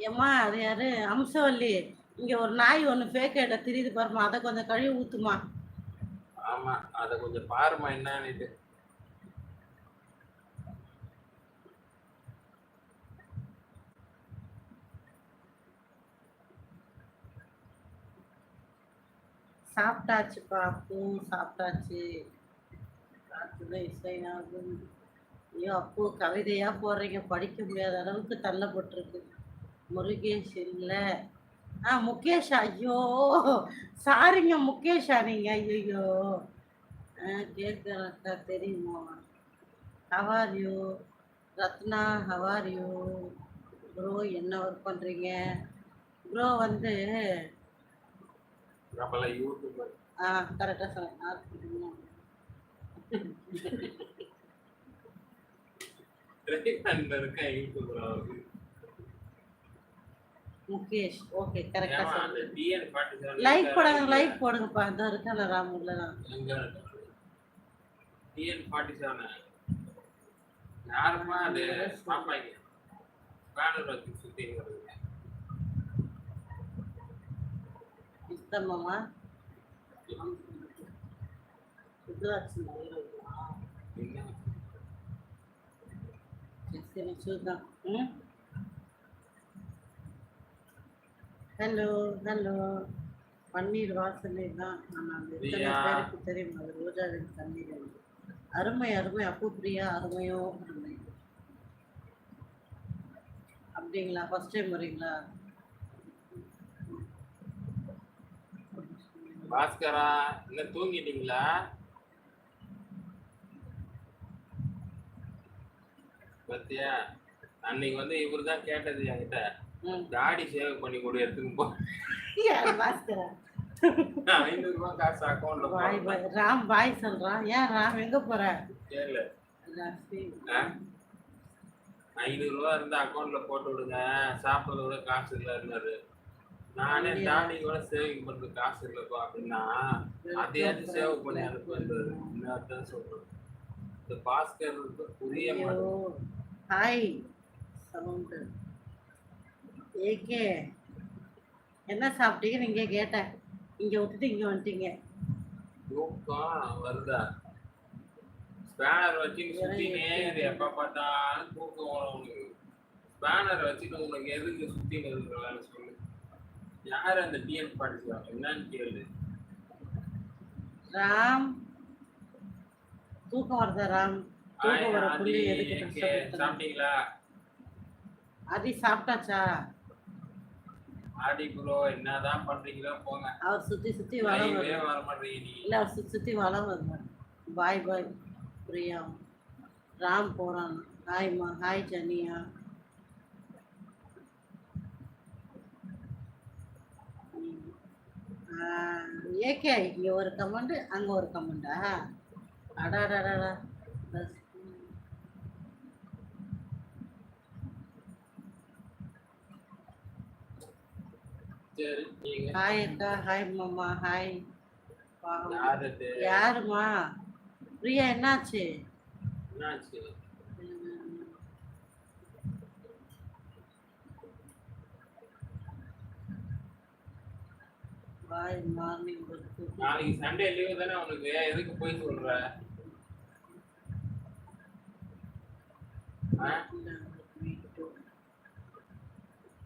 ஏம்மா அது யாரு? அம்சவல்லி. இங்க ஒரு நாய் ஒன்று ஃபேக் ஐட்ட தெரியுது பாருமா அதை கொஞ்சம் கழுவி ஊத்துமா ஆமா அத கொஞ்சம் பாருமா என்னன்னு சாப்பிட்டாச்சுப்பா அப்போ சாப்பிட்டாச்சு. ராத்திரில இசைனாகும் ஐயோ அப்போ கவிதையா போடுறீங்க. படிக்க முடியாத அளவுக்கு தள்ளப்பட்டிருக்கு. முருகேஷ் இல்லை. ஆ முகேஷ் ஐயோ. சாரிங்க முகேஷா நீங்க? ஐயோ கேட்குறக்கா தெரியுமா? How are you Ratna how are you bro என்ன ஒர்க் பண்ணுறீங்க ப்ரோ வந்து ஆ கரெக்டாக சொன்னேன் ட்ரெயின்ல இருக்க யூடியூபர் முகேஷ் ஓகே கரெக்டா சொல்லுங்க லைக் போடுங்க லைக் போடுங்கப்பா. அதான் இருக்கல ராமுல தான்? டிஎன் ஃபார்ட்டி செவன் யாருமா அது? பார்ப்பாங்க பேனர் வச்சு மாமா வருதுங்க சுத்தமாமா ருத்ராட்சி சரி சரி சூதான் ம்? ஹலோ ஹலோ பன்னீர் வாசனை தான் ஆனால் எத்தனை. பேருக்கு தெரியும். அது ரோஜாவின் தண்ணீர். அருமை அருமை. அப்பு பிரியா அருமையோ அருமை. அப்படிங்களா? ஃபர்ஸ்ட் டைம் வரீங்களா? பாஸ்கரா என்ன தூங்கிட்டீங்களா? பத்தியா? அன்னைக்கு வந்து இவரு தான் கேட்டது என்கிட்ட. தாடி சேவ் பண்ணி கொடு எடுத்துன்னு போ. பாஸ்கரா ஐநூறு ரூபாய் காசு அக்கௌண்ட்ல ராம் பாய் சொல்றான். ஏன் ராம் எங்க போற? கேளு ராசி. ஐநூறு ரூபா இருந்தா அக்கௌண்ட்ல போட்டு விடுங்க. சாப்பிடுறத விட காசு இல்லைன்னாரு நானே தாடி கூட சேவிங் பண்றது காசு இல்லப்பா அப்படின்னா அதையாச்சும் சேவ் பண்ணி அனுப்புன்றது இன்னொருத்தான் சொல்றேன் இந்த பாஸ்கருக்கு புரிய மாட்டேங்குது. ஹாய். Sound AK. என்ன சாப்பிட்டீங்க நீங்க கேட்டேன். இங்க விட்டுட்டு இங்க வந்துட்டீங்க. தூக்கம் வருதா ஸ்பேனர் வச்சு சுத்தினே இது எப்ப பார்த்தாலும் தூக்கம் வரும் உனக்கு ஸ்பேனர் வச்சுட்டு உனக்கு எதுக்கு சுத்தின்னு இருக்கிறான்னு சொல்லு. யார் அந்த டிஎன் படிச்சா என்னன்னு கேளு. ராம். தூக்கம் வருதா ராம்? தூக்கம் வர புள்ளி எதுக்கு? சாப்பிட்டீங்களா? அதி சாப்பிட்டாச்சா? ஆடி ப்ரோ என்னதான் பண்றீங்களோ போங்க. அவர் சுத்தி சுத்தி வளம் வர மாட்டீங்க நீ இல்ல அவர் சுத்தி சுத்தி வளம் வருது பாய் பாய் பிரியா ராம் போறான். ஹாய்மா ஹாய் ஜனியா. ஏகே இங்க ஒரு கமெண்ட் அங்க ஒரு கமெண்டா? அடாடாடா பஸ். சரி நீங்க ஹாய் அக்கா ஹாய் மாமா ஹாய் யாருமா? பிரியா என்னாச்சு? நாளைக்கு சண்டே லீவு தானே உனக்கு எதுக்கு போய் சொல்ற?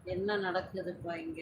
என்ன நடக்குதுப்பா இங்க?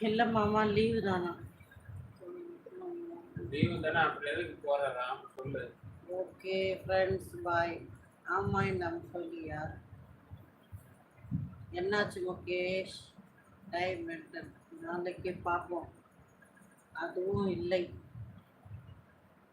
இல்ல மாமா லீவு தானா? லீவு தானே? அப்புறம் எதுக்கு போறாராம் சொல்லு. ஓகே ஃப்ரெண்ட்ஸ் பாய் ஆமா இந்த சொல்லியா? என்னாச்சு முகேஷ்? டைம் நாளைக்கு பார்ப்போம். அதுவும் இல்லை.